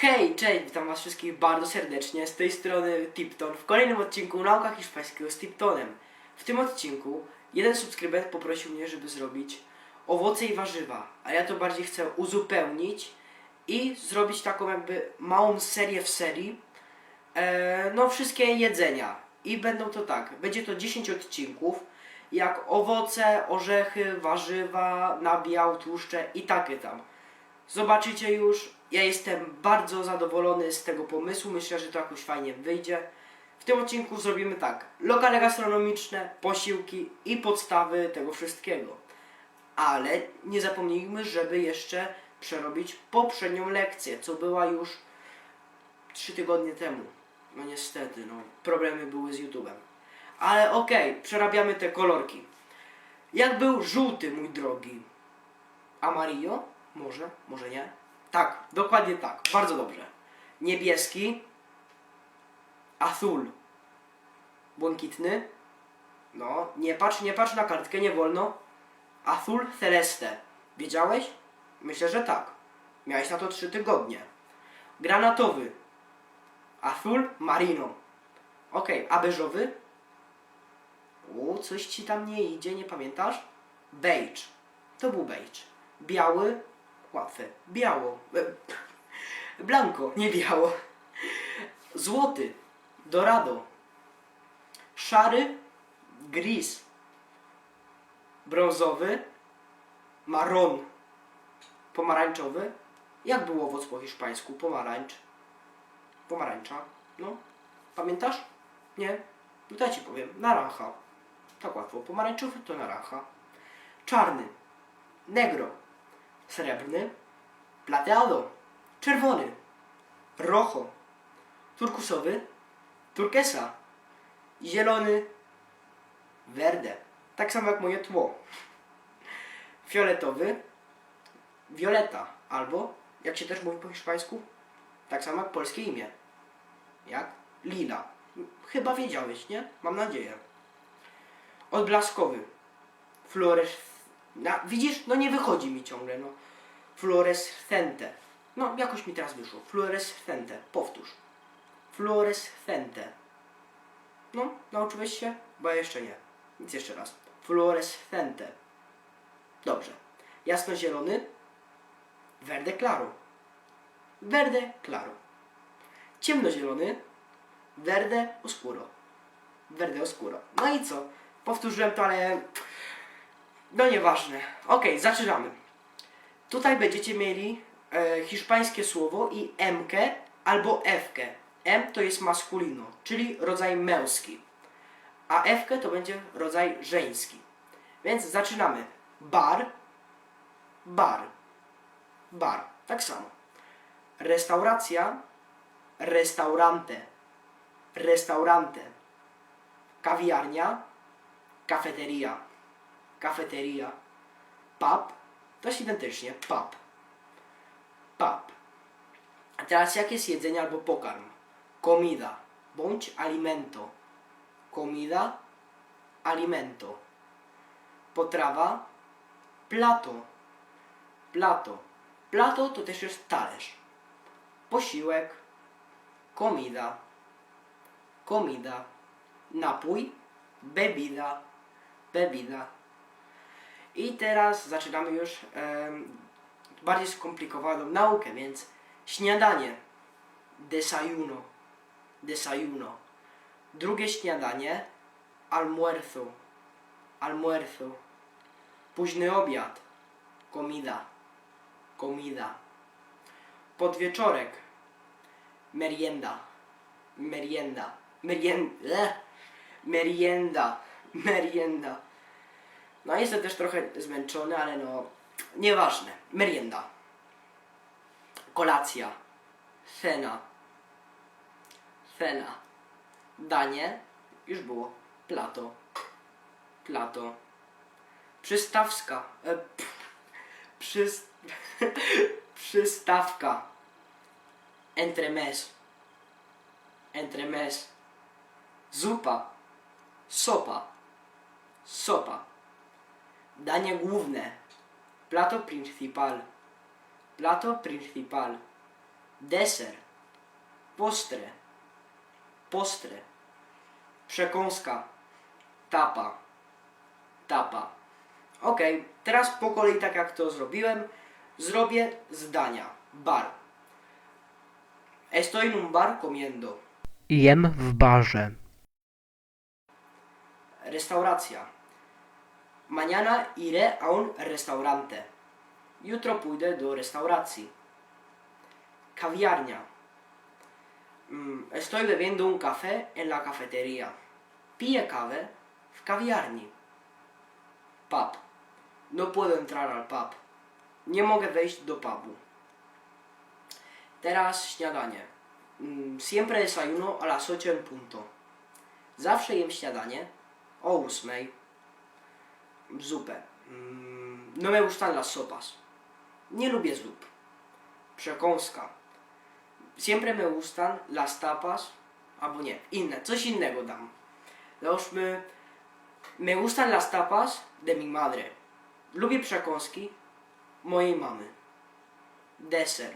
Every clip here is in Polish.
Hej, cześć, witam was wszystkich bardzo serdecznie, z tej strony Tipton w kolejnym odcinku Nauka Hiszpańskiego z Tiptonem. W tym odcinku jeden subskrybent poprosił mnie, żeby zrobić owoce i warzywa, a ja to bardziej chcę uzupełnić i zrobić taką jakby małą serię w serii, e, no wszystkie jedzenia. I będą to tak, będzie to 10 odcinków, jak owoce, orzechy, warzywa, nabiał, tłuszcze i takie tam. Zobaczycie już. Ja jestem bardzo zadowolony z tego pomysłu. Myślę, że to jakoś fajnie wyjdzie. W tym odcinku zrobimy tak: lokale gastronomiczne, posiłki i podstawy tego wszystkiego. Ale nie zapomnijmy, żeby jeszcze przerobić poprzednią lekcję, co była już 3 tygodnie temu. No niestety, no problemy były z YouTube'em. Ale okej, przerabiamy te kolorki. Jak był żółty, mój drogi? Amarillo? Może, może nie. Tak, dokładnie tak. Bardzo dobrze. Niebieski. Azul. Błękitny. No, nie patrz, nie patrz na kartkę, nie wolno. Azul celeste. Wiedziałeś? Myślę, że tak. Miałeś na to trzy tygodnie. Granatowy. Azul marino. Okej, a beżowy? O, coś ci tam nie idzie, nie pamiętasz? Beige. To był beige. Biały, łatwe. Biało. E, Blanco, nie biało. Złoty, dorado. Szary, gris. Brązowy, marron. Pomarańczowy. Jak był owoc po hiszpańsku? Pomarańcz. Pomarańcza. No. Pamiętasz? Nie? No to ja ci powiem. Naranja. Tak łatwo. Pomarańczowy to naranja. Czarny. Negro. Srebrny. Plateado. Czerwony. Rojo. Turkusowy. Turkesa. Zielony. Verde. Tak samo jak moje tło. Fioletowy. Violeta. Albo, jak się też mówi po hiszpańsku, tak samo jak polskie imię. Jak? Lila. Chyba wiedziałeś, nie? Mam nadzieję. Odblaskowy. Flores... Na, widzisz? No nie wychodzi mi ciągle, no. Fluorescente. No, jakoś mi teraz wyszło. Fluorescente. Powtórz. Fluorescente. No, nauczyłeś się? Bo jeszcze nie. Nic jeszcze raz. Fluorescente. Dobrze. Jasnozielony. Verde claro. Verde claro. Ciemnozielony. Verde oscuro. Verde oscuro. No i co? Powtórzyłem to, ale... No nieważne. Okej, zaczynamy. Tutaj będziecie mieli e, hiszpańskie słowo i M-kę albo F-kę. M to jest masculino, czyli rodzaj męski. A F-kę to będzie rodzaj żeński. Więc zaczynamy. Bar, bar, bar. Tak samo. Restauracja, restaurante, restaurante. Kawiarnia, kafeteria, kafeteria. Pub, to jest identycznie, pub, pub. A teraz jakie jest jedzenie albo pokarm? Comida, bądź alimento. Comida, alimento. Potrawa, plato, plato. Plato to też jest talerz. Posiłek, comida, comida. Napój, bebida, bebida. I teraz zaczynamy już bardziej skomplikowaną naukę, więc śniadanie, desayuno, desayuno. Drugie śniadanie, almuerzo, almuerzo. Późny obiad, comida, comida. Podwieczorek, merienda, merienda, merien, eh, merienda, merienda. No jestem też trochę zmęczony, ale no nieważne. Merienda. Kolacja. Cena. Cena. Danie. Już było. Plato. Plato. Przystawska. E, przyst... Przystawka. Entremés. Entremés. Zupa. Sopa. Sopa. Danie główne. Plato principal. Plato principal. deser, postre, postre, przekąska, tapa, tapa. Ok, teraz po kolei tak jak to zrobiłem, zrobię zdania. Bar. Estoy en un bar comiendo. Jem w barze. Restauracja. Mañana iré a un restaurante. Jutro pójdę do restauracji. Kawiarnia. Mm, Estoy bebiendo un café en la cafetería. Piję kawę w kawiarni. Pub. No puedo entrar al pub. Nie mogę wejść do pubu. Teraz śniadanie. Mm, Siempre desayuno a las 8 en punto. Zawsze jem śniadanie o ósmej zupę. Mm, No me gustan las sopas. Nie lubię zup. Przekąska. Siempre me gustan las tapas. Albo nie, inne, coś innego dam. Załóżmy, me gustan las tapas de mi madre. Lubię przekąski mojej mamy. Deser.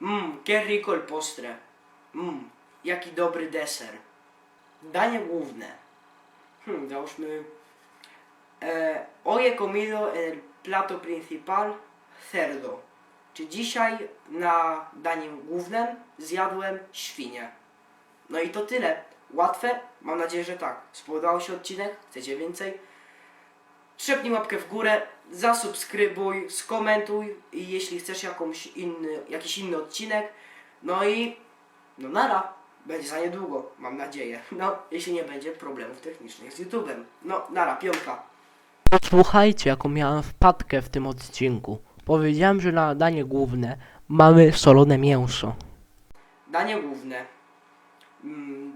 Mmm, qué rico el postre. Mmm, jaki dobry deser. Danie główne. Hmm, załóżmy. E, hoy he comido en el plato principal cerdo. Czy dzisiaj na daniem głównym zjadłem świnię? No i to tyle. Łatwe? Mam nadzieję, że tak. Spodobał się odcinek? Chcecie więcej? Trzepnij łapkę w górę, zasubskrybuj, skomentuj i jeśli chcesz jakąś inny, jakiś inny odcinek, no i no nara, będzie za niedługo, mam nadzieję. No, jeśli nie będzie problemów technicznych z YouTube'em. No, nara, piątka. Posłuchajcie, jaką miałem wpadkę w tym odcinku. Powiedziałem, że na danie główne mamy solone mięso. Danie główne. Mm,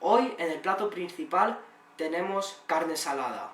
hoy en el plato principal tenemos carne salada.